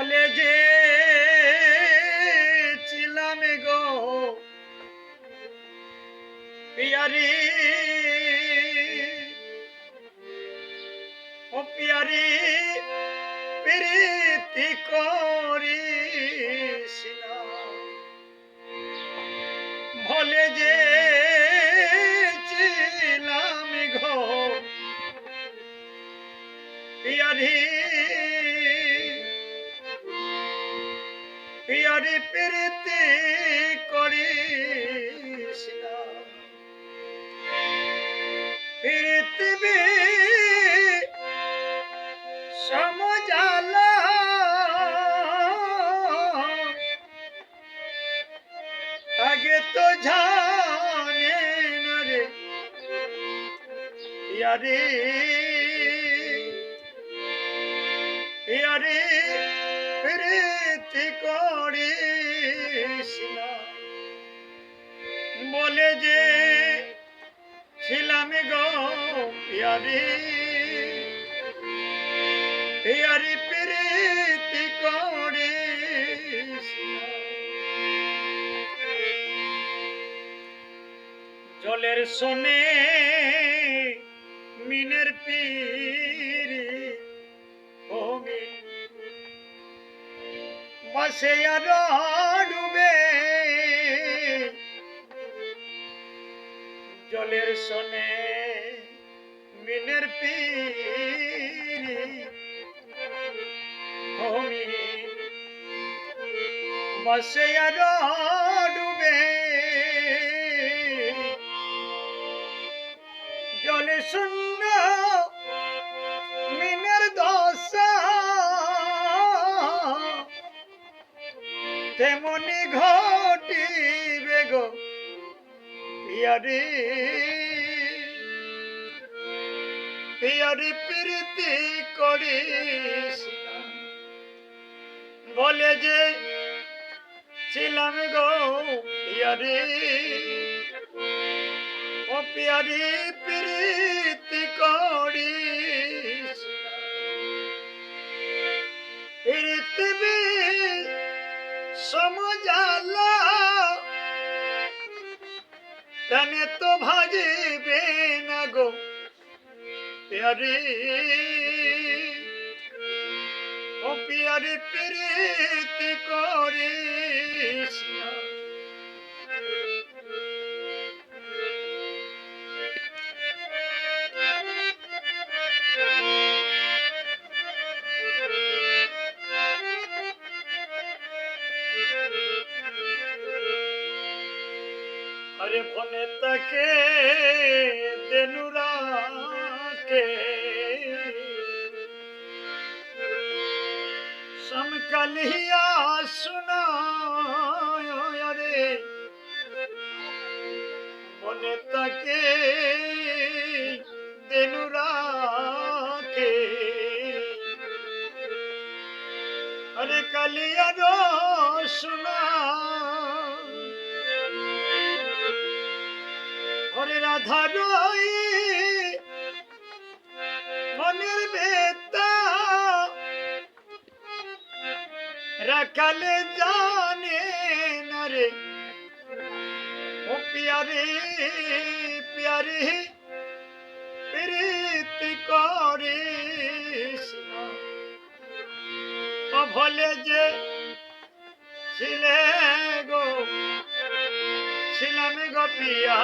কলেজে ছিলাম গো পিয়ারি। ও পিয়ারি প্রীতি করি ভলে যে ছিলাম গো পিয়ারি। পিয়ারি প্রীতি করিস না। পৃথিবী সমজালা। আগে তো রে। বলে যে ছিলাম গো ইয়ারে প্রীতি করিস না। জলের শোনে মিনের পীর ভূমি বাসে আর ডুবে জলের শোনে মিনের পীর। বাসে ডুবে। জলে শূন্য মিনের দশা। তেমনি ঘটিবে গো পিয়ারি পিয়ারি প্রীতি করিস। বলে যে, ছিলাম গো পিয়ারি ও পিয়ারি প্রীতি করিস। পৃথিবী সমজালা তনে তো ভাজিবে না গো পিয়ারি ও পিয়ারি প্রীতি করিস না। अरे আরে ফোনে তাকে দেনুরাকে সমকালিয়া শোনা আরে। ফোনে তাকে দেনুরাকে আরে কালিয়া শোনা ধরই মনের বেতা রাখালে জানে না রে। ও পিয়ারে পিয়ারে, প্রীতি করে ভলে যে ছিলে গো, ছিলাম গো পিয়া